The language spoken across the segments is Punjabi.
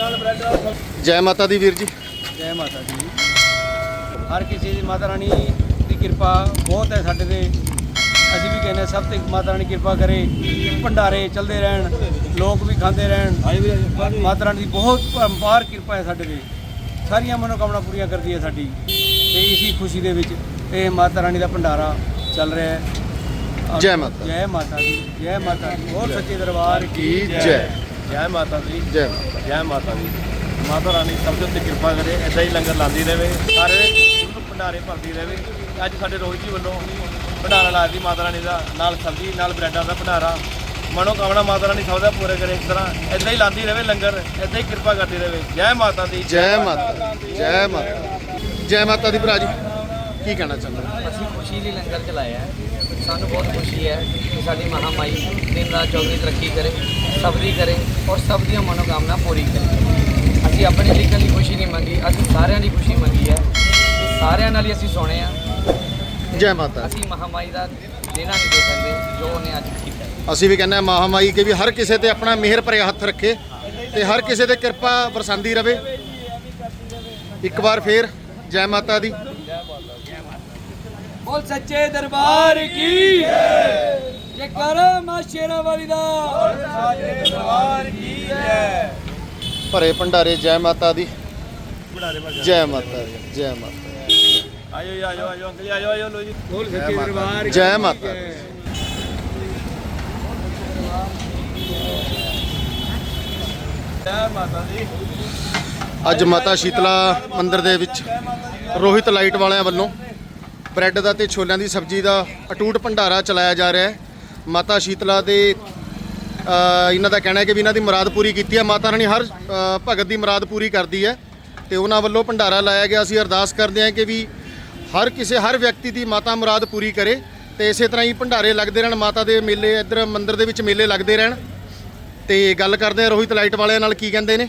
ਨਾਲ ਬ੍ਰੈਡ ਨਾਲ ਸਬਜ਼ੀ। ਜੈ ਮਾਤਾ ਦੀ ਵੀਰ ਜੀ। ਜੈ ਮਾਤਾ ਦੀ। ਹਰ ਕਿਸੇ ਦੀ ਮਾਤਾ ਰਾਣੀ ਦੀ ਕਿਰਪਾ ਬਹੁਤ ਹੈ ਸਾਡੇ ਤੇ। ਅਸੀਂ ਵੀ ਕਹਿੰਦੇ ਹਾਂ ਸਭ ਤੇ ਮਾਤਾ ਰਾਣੀ ਕਿਰਪਾ ਕਰੇ ਭੰਡਾਰੇ ਚੱਲਦੇ ਰਹਿਣ ਲੋਕ ਵੀ ਖਾਂਦੇ ਰਹਿਣ। ਮਾਤਾ ਰਾਣੀ ਦੀ ਬਹੁਤ ਪਰੰਪਾਰ ਕਿਰਪਾ ਹੈ ਸਾਡੇ ਤੇ। ਸਾਰੀਆਂ ਮਨੋਕਾਮਨਾ ਪੂਰੀਆਂ ਕਰਦੀ ਹੈ ਸਾਡੀ। ਤੇ ਇਸੀ ਖੁਸ਼ੀ ਦੇ ਵਿੱਚ ਇਹ ਮਾਤਾ ਰਾਣੀ ਦਾ ਭੰਡਾਰਾ ਚੱਲ ਰਿਹਾ ਹੈ। ਜੈ ਮਾਤਾ। ਜੈ ਮਾਤਾ ਦੀ ਜੈ ਮਾਤਾ ਦੀ। ਹੋਰ ਸੱਚੇ ਦਰਬਾਰ ਕੀ ਜੈ। ਜੈ ਮਾਤਾ ਦੀ। ਜੈ ਮਾਤਾ ਜੈ ਮਾਤਾ ਦੀ। ਮਾਤਾ ਰਾਣੀ ਸਭ ਦੇ ਉੱਤੇ ਕਿਰਪਾ ਕਰੇ ਐਦਾਂ ਹੀ ਲੰਗਰ ਲਾਉਂਦੀ ਰਹੇ ਸਾਰੇ ਭੰਡਾਰੇ ਭਰਦੀ ਰਹੇ ਅੱਜ ਸਾਡੇ ਰੋਹਿਤ ਜੀ ਵੱਲੋਂ ਭੰਡਾਰਾ ਲਾਇਆ ਸੀ ਮਾਤਾ ਰਾਣੀ ਦਾ ਨਾਲ ਸਬਜ਼ੀ ਨਾਲ ਬ੍ਰੈਡਾਂ ਦਾ ਭੰਡਾਰਾ। ਮਨੋ ਕਾਮਨਾ ਮਾਤਾ ਰਾਣੀ ਸਭ ਦਾ ਪੂਰਾ ਕਰੇ ਇਸ ਤਰ੍ਹਾਂ। ਐਦਾਂ ਹੀ ਲਾਉਂਦੀ ਰਹੇ ਲੰਗਰ ਐਦਾਂ ਹੀ ਕਿਰਪਾ ਕਰਦੀ ਰਹੇ ਜੈ ਮਾਤਾ ਦੀ। ਜੈ ਮਾਤਾ ਜੈ ਮਾਤਾ ਜੈ ਮਾਤਾ ਦੀ ਭਰਾ ਜੀ। ਕੀ ਕਹਿਣਾ ਚਾਹੁੰਦੇ ਹੋ? ਅਸੀਂ ਖੁਸ਼ੀ ਲਈ ਲੰਗਰ ਚਲਾਇਆ ਹੈ। ਸਾਨੂੰ ਬਹੁਤ ਖੁਸ਼ੀ ਹੈ ਕਿ ਸਾਡੀ ਮਹਾਮਾਈ ਦਿਨ ਰਾਤ ਚੌਗਣੀ ਤਰੱਕੀ ਕਰੇ ਸਭ ਦੀ ਕਰੇ ਔਰ ਸਭ ਦੀਆਂ ਮਨੋਕਾਮਨਾ ਪੂਰੀ ਕਰੇ। ਅਸੀਂ ਆਪਣੇ ਲਈ ਇਕੱਲੀ ਖੁਸ਼ੀ ਨਹੀਂ ਮੰਗੀ ਅਸੀਂ ਸਾਰਿਆਂ ਦੀ ਖੁਸ਼ੀ ਮੰਗੀ ਹੈ। ਸਾਰਿਆਂ ਨਾਲ ਹੀ ਅਸੀਂ ਸੋਣੇ ਆ ਜੈ ਮਾਤਾ ਅਸੀਂ ਮਹਾਮਾਈ ਦਾ ਦੇਣਾ ਨਹੀਂ ਦੇ ਸਕਦੇ ਜੋ ਉਹਨੇ ਅੱਜ ਕੀਤਾ ਹੈ। ਅਸੀਂ ਵੀ ਕਹਿੰਦੇ ਹਾਂ ਮਹਾਮਾਈ ਕੇ ਵੀ ਹਰ ਕਿਸੇ ਤੇ ਆਪਣਾ ਮਿਹਰ ਭਰਿਆ ਹੱਥ ਰੱਖੇ ਤੇ ਹਰ ਕਿਸੇ ਤੇ ਕਿਰਪਾ ਵਰਸਾਂਦੀ ਰਵੇ। ਇੱਕ ਵਾਰ ਫੇਰ ਜੈ ਮਾਤਾ ਦੀ। ਬੋਲ ਸੱਚੇ ਦਰਬਾਰ ਕੀ ਜੈ ਜੈ ਕਰ ਮਾ ਸ਼ੇਰਾ ਵਾਲੀ ਦਾ। ਬੋਲ ਸੱਚੇ ਦਰਬਾਰ ਕੀ ਜੈ ਭਰੇ ਭੰਡਾਰੇ ਜੈ ਮਾਤਾ ਦੀ। ਜੈ ਮਾਤਾ ਦੀ ਜੈ ਮਾਤਾ ਦੀ। ਜੀ, ਆਜੋ ਆਜੋ ਅੰਕਲ ਆਜੋ ਆਜੋ ਲੋ ਜੀ। ਬੋਲ ਸੱਚੇ ਦਰਬਾਰ ਕੀ ਜੈ ਮਾਤਾ ਦੀ। ਜੈ ਮਾਤਾ ਦੀ। ਅੱਜ ਮਾਤਾ ਸ਼ੀਤਲਾ ਮੰਦਿਰ ਦੇ ਵਿੱਚ ਰੋਹਿਤ ਲਾਈਟ ਵਾਲਿਆਂ ਵੱਲੋਂ ਬ੍ਰੈਡ ਦਾ ਤੇ ਛੋਲਿਆਂ ਦੀ ਸਬਜ਼ੀ ਦਾ ਅਟੂਟ ਭੰਡਾਰਾ ਚਲਾਇਆ ਜਾ ਰਿਹਾ ਹੈ। ਮਾਤਾ ਸ਼ੀਤਲਾ ਦੇ ਇਹਨਾਂ ਦਾ ਕਹਿਣਾ ਹੈ ਕਿ ਵੀ ਇਹਨਾਂ ਦੀ ਮੁਰਾਦ ਪੂਰੀ ਕੀਤੀ ਹੈ। ਮਾਤਾ ਰਾਣੀ ਹਰ ਭਗਤ ਦੀ ਮੁਰਾਦ ਪੂਰੀ ਕਰਦੀ ਹੈ ਤੇ ਉਹਨਾਂ ਵੱਲੋਂ ਭੰਡਾਰਾ ਲਾਇਆ ਗਿਆ। ਅਸੀਂ ਅਰਦਾਸ ਕਰਦੇ ਹਾਂ ਕਿ ਵੀ ਹਰ ਕਿਸੇ, ਹਰ ਵਿਅਕਤੀ ਦੀ ਮਾਤਾ ਮੁਰਾਦ ਪੂਰੀ ਕਰੇ ਤੇ ਇਸੇ ਤਰ੍ਹਾਂ ਹੀ ਭੰਡਾਰੇ ਲੱਗਦੇ ਰਹਿਣ। ਮਾਤਾ ਦੇ ਮੇਲੇ, ਇੱਧਰ ਮੰਦਿਰ ਦੇ ਵਿੱਚ ਮੇਲੇ ਲੱਗਦੇ ਰਹਿਣ। ਤੇ ਗੱਲ ਕਰਦੇ ਹਾਂ ਰੋਹਿਤ ਲਾਈਟ ਵਾਲਿਆਂ ਨਾਲ, ਕੀ ਕਹਿੰਦੇ ਨੇ?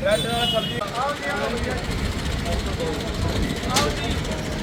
ਬ੍ਰੈਡ ਨਾਲ ਸਬਜ਼ੀ ਆਓ ਜੀ ਆਓ ਜੀ।